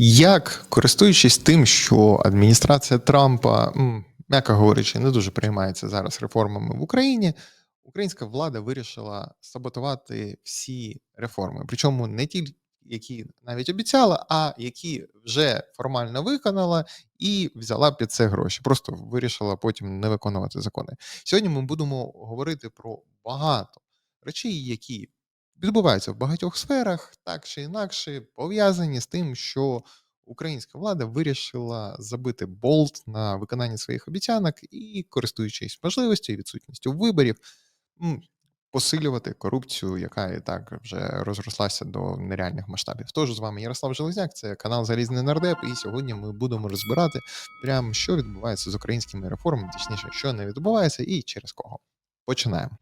Як, користуючись тим, що адміністрація Трампа, м'яко говорячи, не дуже приймається зараз реформами в Україні, українська влада вирішила саботувати всі реформи. Причому не ті, які навіть обіцяла, а які вже формально виконала і взяла під це гроші. Просто вирішила потім не виконувати закони. Сьогодні ми будемо говорити про багато речей, які відбуваються в багатьох сферах, так чи інакше, пов'язані з тим, що українська влада вирішила забити болт на виконання своїх обіцянок і, користуючись можливістю і відсутністю виборів, посилювати корупцію, яка і так вже розрослася до нереальних масштабів. Тож з вами Ярослав Железняк, це канал Залізний Нардеп, і сьогодні ми будемо розбирати прямо, що відбувається з українськими реформами, точніше, що не відбувається, і через кого. Починаємо.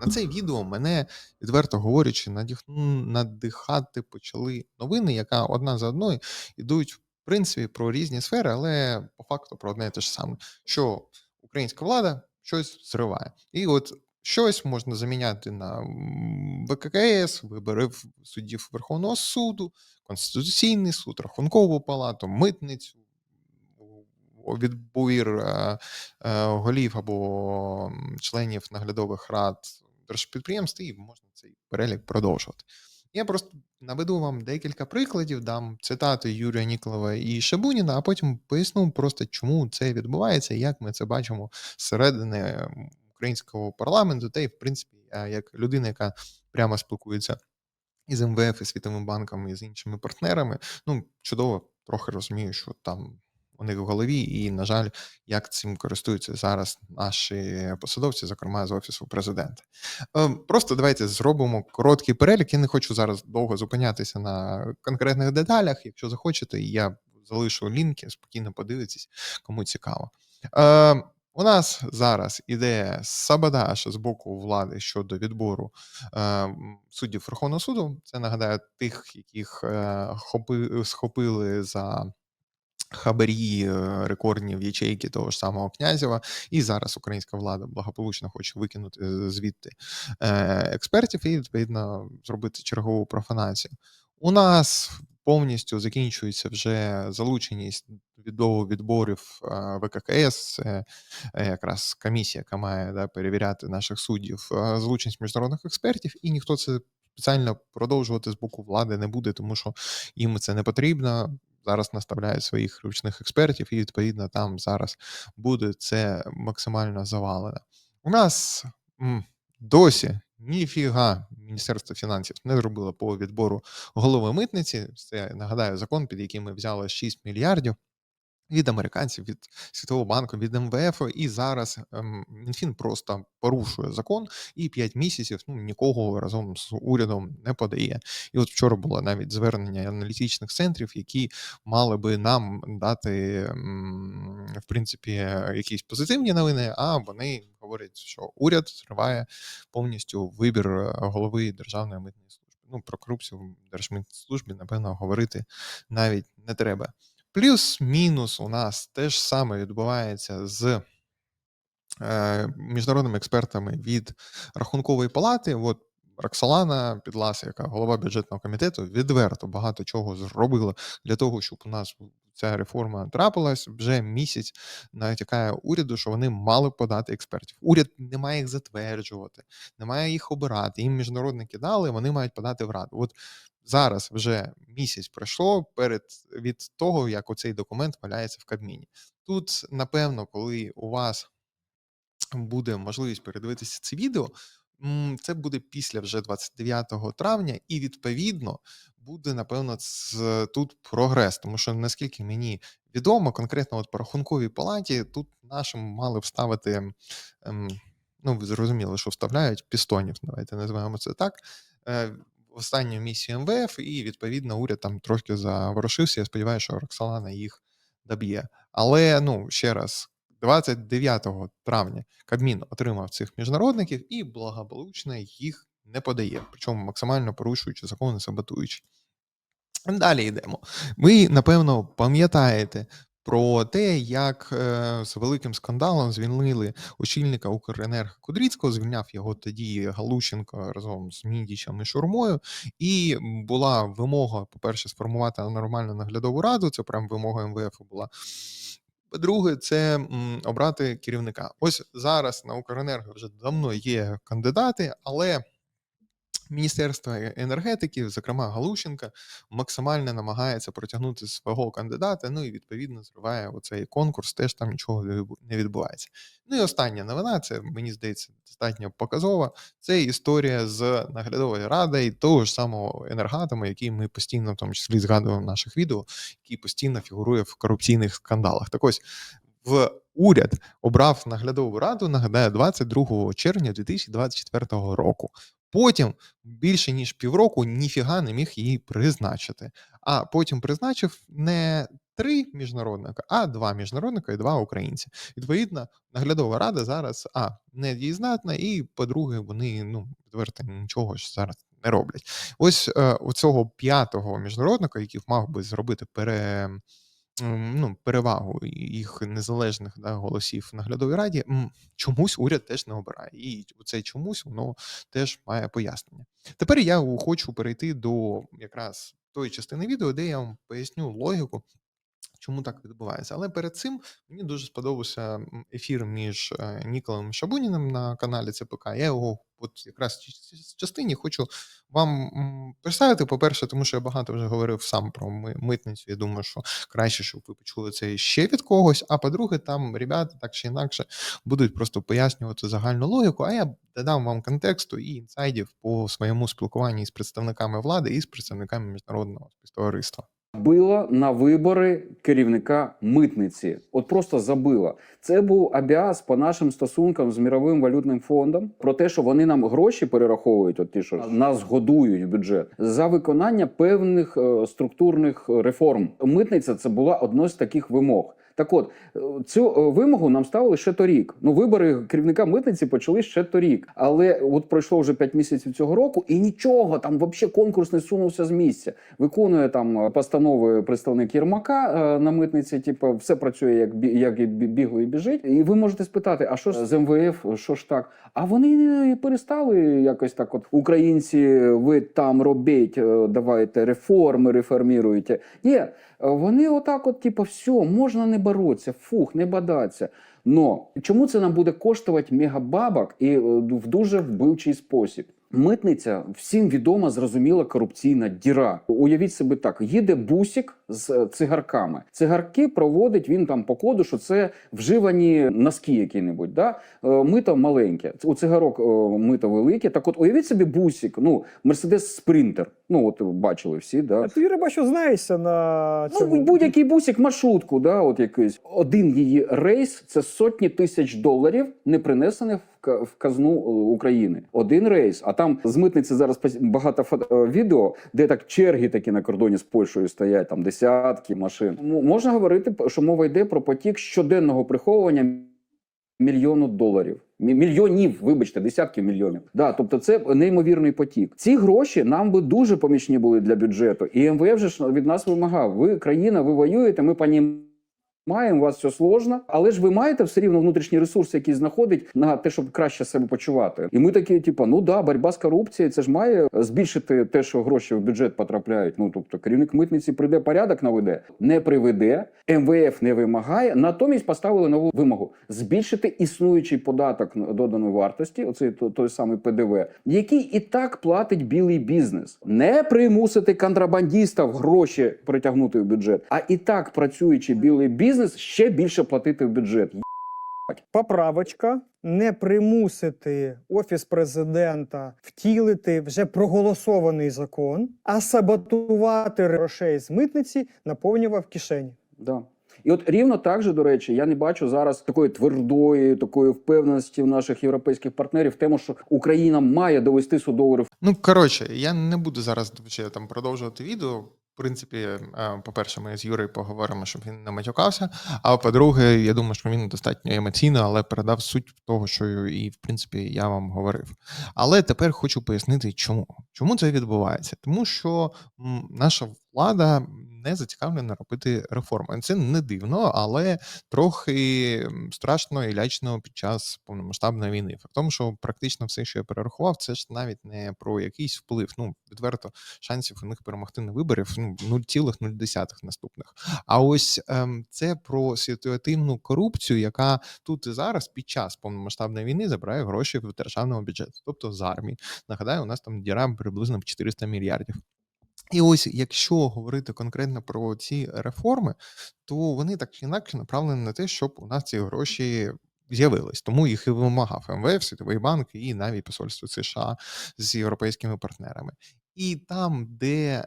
На це відео мене, відверто говорячи, надіх... надихати почали новини, яка одна за одною йдуть, в принципі, про різні сфери, але по факту про одне і те ж саме, що українська влада щось зриває. І от щось можна заміняти на м, ВККС, вибори в- суддів Верховного суду, Конституційний суд, Рахункову палату, митницю, відбір е, е, голів або членів наглядових рад держпідприємств, і можна цей перелік продовжувати. Я просто наведу вам декілька прикладів, дам цитати Юрія Ніколова і Шабуніна, а потім поясню просто, чому це відбувається, як ми це бачимо зсередини українського парламенту, та й в принципі, як людина, яка прямо спілкується із МВФ, і Світовим банком, і з іншими партнерами, ну чудово трохи розумію, що там у них в голові, і, на жаль, як цим користуються зараз наші посадовці, зокрема з офісу президента. Ем, Просто давайте зробимо короткий перелік. Я не хочу зараз довго зупинятися на конкретних деталях. Якщо захочете, я залишу лінки, спокійно подивитесь, кому цікаво. Ем, У нас зараз іде сабодаж з боку влади щодо відбору е, суддів Верховного суду. Це нагадаю тих, яких е, хопи, схопили за хабарі е, рекордні в ячейки того ж самого князєва, і зараз українська влада благополучно хоче викинути е, звідти е, експертів і відповідно зробити чергову профанацію. У нас повністю закінчується вже залученість до відборів ВККС, це якраз комісія, яка має да, перевіряти наших суддів, залученість міжнародних експертів, і ніхто це спеціально продовжувати з боку влади не буде, тому що їм це не потрібно зараз наставляють своїх ручних експертів, і відповідно там зараз буде це максимально завалено. У нас досі ніфіга Міністерство фінансів не зробило по відбору голови митниці. Це нагадаю закон, під яким ми взяли 6 мільярдів. Від американців, від Світового банку, від МВФ, і зараз ем, Мінфін просто порушує закон і 5 місяців ну, нікого разом з урядом не подає. І от вчора було навіть звернення аналітичних центрів, які мали би нам дати в принципі якісь позитивні новини. А вони говорять, що уряд зриває повністю вибір е, голови державної митної служби. Ну про корупцію в держмитній службі, напевно, говорити навіть не треба. Плюс-мінус у нас те ж саме відбувається з е, міжнародними експертами від Рахункової палати. От Роксолана Підласа, яка голова бюджетного комітету, відверто багато чого зробила для того, щоб у нас ця реформа трапилась. Вже місяць натякає уряду, що вони мали подати експертів. Уряд не має їх затверджувати, не має їх обирати. Їм міжнародники дали, вони мають подати в раду. От зараз вже місяць пройшло перед від того, як оцей документ валяється в Кабміні. Тут, напевно, коли у вас буде можливість передивитися це відео, це буде після вже 29 травня, і відповідно буде, напевно, тут прогрес. Тому що наскільки мені відомо, конкретно от по рахунковій палаті, тут нашим мали вставити. ем, Ну, ви зрозуміли, що вставляють пістонів, давайте називаємо це так. Останню місію МВФ, і відповідно уряд там трошки заворушився. Я сподіваюся, що Роксолана їх доб'є. Але ну ще раз, 29 травня Кабмін отримав цих міжнародників і благополучно їх не подає, причому максимально порушуючи закони, саботуючи. Далі йдемо. Ви, напевно, пам'ятаєте про те, як е, з великим скандалом звільнили очільника Укренерго Кудрицького, звільняв його тоді Галущенко разом з Міндічем і Шурмою. І була вимога, по-перше, сформувати нормальну наглядову раду. Це прям вимога МВФ була. По-друге, це м, обрати керівника. Ось зараз на Укренерго вже давно є кандидати, але Міністерство е- енергетики, зокрема Галущенка, максимально намагається протягнути свого кандидата. Ну і відповідно зриває оцей конкурс. Теж там нічого не не відбувається. Ну і остання новина, це мені здається достатньо показова. Це історія з наглядовою радою і того ж самого енергатому, який ми постійно, в тому числі, згадуємо в наших відео, який постійно фігурує в корупційних скандалах. Так ось в уряд обрав наглядову раду, нагадаю, 22 червня 2024 року. Потім більше ніж півроку ніфіга не міг її призначити. А потім призначив не три міжнародника, а два міжнародника і два українці. Відповідно, наглядова рада зараз а не дієздатна, і по-друге, вони ну відверто нічого ж зараз не роблять. Ось е, у цього п'ятого міжнародника, який мав би зробити пере. М, Ну, перевагу їх незалежних да, голосів в наглядовій раді, чомусь уряд теж не обирає. І це чомусь воно теж має пояснення. Тепер я хочу перейти до якраз тої частини відео, де я вам поясню логіку, чому так відбувається. Але перед цим мені дуже сподобався ефір між е, Ніколом Шабуніним на каналі ЦПК. Я його от якраз в частині хочу вам представити. По-перше, тому що я багато вже говорив сам про митницю. Я думаю, що краще, щоб ви почули це ще від когось. А по-друге, там ребята так чи інакше будуть просто пояснювати загальну логіку, а я додам вам контексту і інсайдів по своєму спілкуванні з представниками влади і з представниками міжнародного співтовариства. Била на вибори керівника митниці. От просто забила. Це був абіас по нашим стосункам з міровим валютним фондом про те, що вони нам гроші перераховують, от ті, що нас годують в бюджет за виконання певних е, структурних реформ. Митниця це була одна з таких вимог. Так от е, цю е, вимогу нам ставили ще торік. Ну, вибори керівника митниці почали ще торік. Але от пройшло вже 5 місяців цього року, і нічого там взагалі конкурс не сунувся з місця. Виконує там е, постанови представник Єрмака на митниці. Типу, все працює як бі- як і бігло і біжить. І ви можете спитати, а що ж з МВФ? Що ж так? А вони перестали якось так. От українці, ви там робіть, давайте реформи, реформіруйте. Ні, вони отак, от, типу, все, можна не боротися, фух, не бадаться. Но чому це нам буде коштувати мегабабок і е, в дуже вбивчий спосіб? Митниця всім відома, зрозуміла корупційна діра. Уявіть себе так: їде бусік з е, цигарками. Цигарки проводить він там по коду, що це вживані носки які-небудь. Да? Е, Мито маленьке. У цигарок е, мито велике. Так от уявіть собі бусік, ну, Мерседес Спринтер. Ну, от бачили всі, да? А ти що знаєшся на цьому? Ну, будь-який бусик, маршрутку, да, от якийсь. Один її рейс це сотні тисяч доларів, не принесених в казну е, України. Один рейс. А там з митниці зараз багато е, відео, де так черги такі на кордоні з Польщею стоять, там десятки машин. Можна говорити, що мова йде про потік щоденного приховування мільйону доларів. Мільйонів, вибачте, десятки мільйонів. Да, тобто це неймовірний потік. Ці гроші нам би дуже помічні були для бюджету. І МВФ ж від нас вимагав: ви країна, ви воюєте, ми пані. Маємо, у вас все сложно, але ж ви маєте все рівно внутрішній ресурс, який знаходить на те, щоб краще себе почувати. І ми такі, типу, ну да, боротьба з корупцією, це ж має збільшити те, що гроші в бюджет потрапляють. Ну тобто, керівник митниці прийде порядок наведе, не приведе, МВФ не вимагає. Натомість поставили нову вимогу збільшити існуючий податок доданої вартості, оцей то- той самий ПДВ, який і так платить білий бізнес, не примусити контрабандистів гроші притягнути в бюджет, а і так працюючи білий бізнес ще більше платити в бюджет. Поправочка не примусити офіс президента втілити вже проголосований закон, а саботувати грошей з митниці наповнював кишені. Да. І от рівно так же, до речі, я не бачу зараз такої твердої, такої впевненості в наших європейських партнерів в тому, що Україна має довести судову реформу. Ну, коротше, я не буду зараз ще там продовжувати відео. Принципі, е, по-перше, ми з Юрою поговоримо, щоб він не матюкався. А по-друге, я думаю, що він достатньо емоційно, але передав суть того, що і в принципі я вам говорив. Але тепер хочу пояснити, чому. Чому це відбувається? Тому що наша влада не зацікавлена робити реформи. Це не дивно, але трохи страшно і лячно під час повномасштабної війни. В тому, що практично все, що я перерахував, це ж навіть не про якийсь вплив. Ну відверто шансів у них перемогти на виборів ну 0,0 наступних. А ось ем, це про ситуативну корупцію, яка тут і зараз під час повномасштабної війни забирає гроші в державного бюджету, тобто з армії. Нагадаю, у нас там діра приблизно в 400 мільярдів. І ось якщо говорити конкретно про ці реформи, то вони так чи інакше направлені на те, щоб у нас ці гроші з'явились. Тому їх і вимагав МВФ, Світовий банк і навіть посольство США з європейськими партнерами. І там, де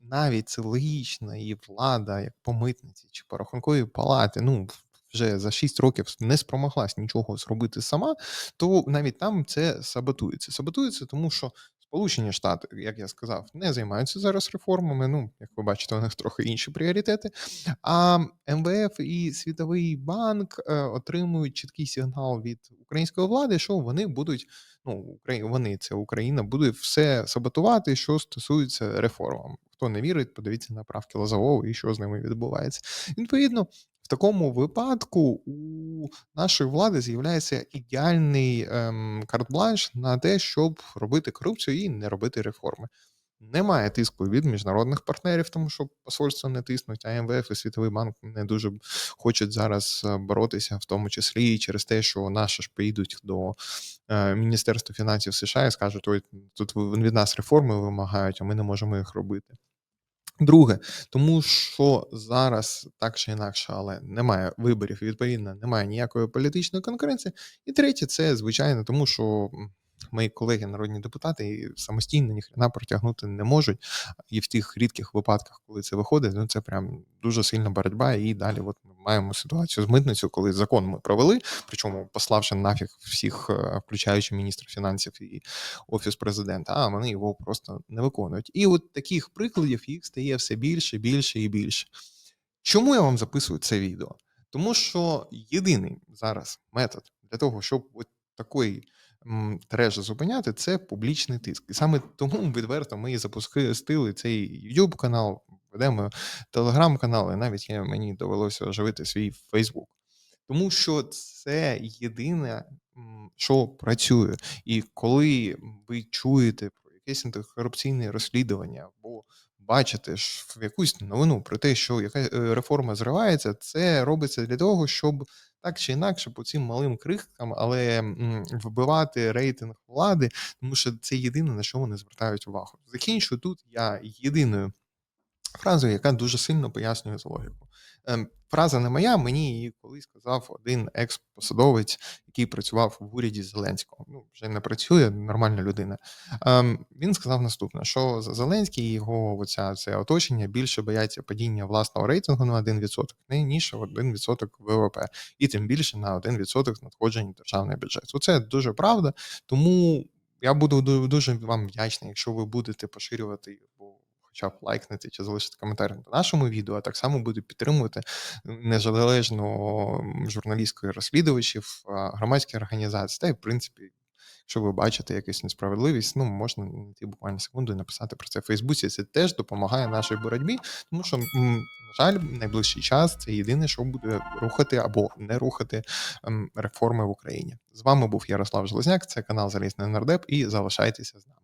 навіть це логічно, і влада, як по митниці чи по рахунковій палати, ну вже за 6 років не спромоглась нічого зробити сама, то навіть там це саботується. Саботується, тому що Сполучені Штати, як я сказав, не займаються зараз реформами. Ну, як ви бачите, у них трохи інші пріоритети. А МВФ і Світовий банк е, отримують чіткий сигнал від української влади, що вони будуть. Ну, вони це Україна буде все саботувати, що стосується реформ. Хто не вірить, подивіться на правки Лозового і що з ними відбувається. Відповідно, в такому випадку у нашої влади з'являється ідеальний ем, карт-бланш на те, щоб робити корупцію і не робити реформи. Немає тиску від міжнародних партнерів, тому що посольства не тиснуть, а МВФ і Світовий банк не дуже хочуть зараз е, боротися, в тому числі і через те, що наші ж поїдуть до е, Міністерства фінансів США і скажуть: ой, тут від нас реформи вимагають, а ми не можемо їх робити. Друге, тому що зараз так чи інакше, але немає виборів, відповідно немає ніякої політичної конкуренції. І третє, це звичайно, тому що мої колеги, народні депутати, і самостійно ніхрена протягнути не можуть. І в тих рідких випадках, коли це виходить, ну це прям дуже сильна боротьба. І далі, от ми маємо ситуацію з митницею, коли закон ми провели, причому пославши нафіг всіх, е, включаючи міністра фінансів і офіс президента, а вони його просто не виконують. І от таких прикладів їх стає все більше, більше і більше. Чому я вам записую це відео? Тому що єдиний зараз метод для того, щоб от такий треш зупиняти, це публічний тиск. І саме тому відверто ми і запустили цей YouTube канал, ведемо телеграм-канал, і навіть мені довелося оживити свій Facebook. Тому що це єдине, що працює. І коли ви чуєте про якесь антикорупційне розслідування або бачите ж в якусь новину про те, що яка е, реформа зривається, це робиться для того, щоб так чи інакше по цим малим крихкам, але вбивати рейтинг влади, тому що це єдине на що вони звертають увагу. Закінчу тут я єдиною фразою, яка дуже сильно пояснює з логіку. Ем, Фраза не моя, мені її колись сказав один екс-посадовець, який працював в уряді Зеленського. Ну, вже не працює, нормальна людина. Ем, Він сказав наступне: що Зеленський і його оця, це оточення більше бояться падіння власного рейтингу на 1%, не ніж 1% ВВП, і тим більше на 1% надходжень в державний бюджет. Це дуже правда. Тому я буду ду- дуже вам вдячний, якщо ви будете поширювати хоча б лайкнути чи залишити коментар на нашому відео, а так само буду підтримувати незалежно м, журналістської розслідувачів, а, громадські організації. Та й в принципі, якщо ви бачите якусь несправедливість, ну можна знайти буквально секунду і написати про це в Фейсбуці. Це теж допомагає нашій боротьбі, тому що, на жаль, найближчий час це єдине, що буде рухати або не рухати реформи в Україні. З вами був Ярослав Железняк, це канал Залізний Нардеп, і залишайтеся з нами.